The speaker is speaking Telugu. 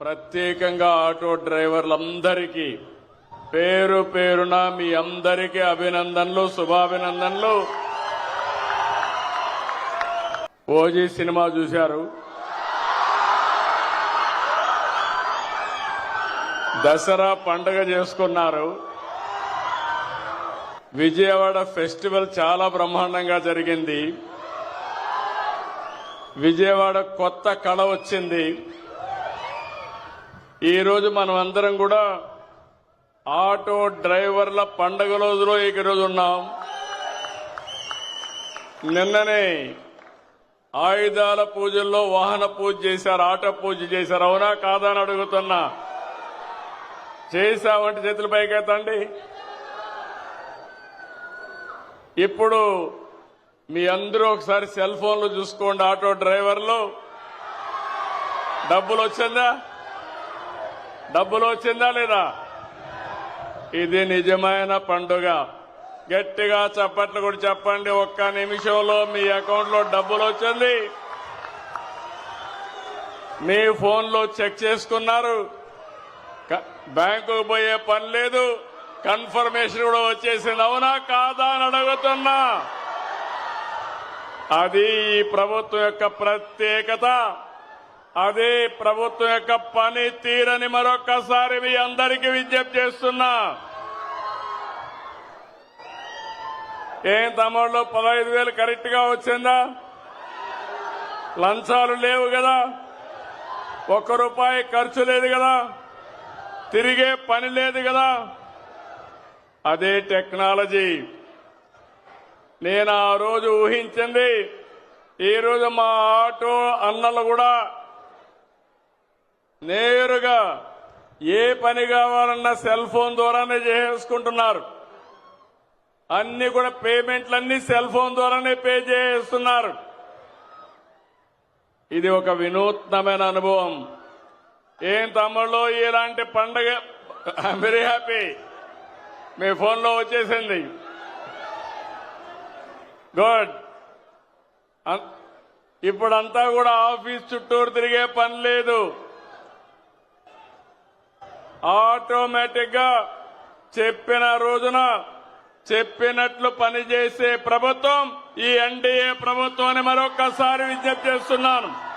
ప్రత్యేకంగా ఆటో డ్రైవర్లందరికీ పేరు పేరున మీ అందరికీ అభినందనలు శుభాభినందనలు. ఓజీ సినిమా చూశారు. దసరా పండుగ చేసుకున్నారు. విజయవాడ ఫెస్టివల్ చాలా బ్రహ్మాండంగా జరిగింది. విజయవాడ కొత్త కళ వచ్చింది. ఈరోజు మనం అందరం కూడా ఆటో డ్రైవర్ల పండగ రోజులో ఈరోజు ఉన్నాం. నిన్ననే ఆయుధాల పూజల్లో వాహన పూజ చేశారు ఆటో పూజ చేశారు. అవునా కాదా అని అడుగుతున్నా. చేశామంటే చేతుల పైకెత్తండి. ఇప్పుడు మీ అందరూ ఒకసారి సెల్ ఫోన్లు చూసుకోండి ఆటో డ్రైవర్లు. డబ్బులు వచ్చిందా? డబ్బులు వచ్చిందా లేదా? ఇది నిజమైన పండుగ. గట్టిగా చప్పట్లు కూడా చెప్పండి. ఒక్క నిమిషంలో మీ అకౌంట్లో డబ్బులు వచ్చింది. మీ ఫోన్లో చెక్ చేసుకున్నారు. బ్యాంకుకు పోయే పని లేదు. కన్ఫర్మేషన్ కూడా వచ్చేసింది. అవునా కాదా అని అడుగుతున్నా. అది ఈ ప్రభుత్వం యొక్క ప్రత్యేకత. అదే ప్రభుత్వం యొక్క పని తీరని మరొకసారి మీ అందరికీ విజ్ఞప్తి చేస్తున్నా. ఏం తమ్ముళ్ళు పదహైదు వేలు కరెక్ట్గా వచ్చిందా? లంచాలు లేవు కదా? ఒక్క రూపాయి ఖర్చు లేదు కదా? తిరిగే పని లేదు కదా? అదే టెక్నాలజీ. నేను ఆ రోజు ఊహించింది ఈరోజు మా ఆటో అన్నలు కూడా నేరుగా ఏ పని కావాలన్నా సెల్ ఫోన్ ద్వారానే చేసుకుంటున్నారు అన్ని కూడా పేమెంట్లన్నీ సెల్ ఫోన్ ద్వారానే పే చేస్తున్నారు ఇది ఒక వినూత్నమైన అనుభవం. ఏం తమ్ముళ్ళు ఇలాంటి పండగ ఐఎమ్ వెరీ హ్యాపీ మీ ఫోన్లో వచ్చేసింది. గుడ్ ఇప్పుడంతా కూడా ఆఫీస్ చుట్టూరు తిరిగే పని లేదు. ఆటోమేటిక్గా చెప్పిన రోజున చెప్పినట్లు పనిచేసే ప్రభుత్వం ఈ ఎన్డీఏ ప్రభుత్వం అని మరొక్కసారి విజ్ఞప్తి చేస్తున్నాను.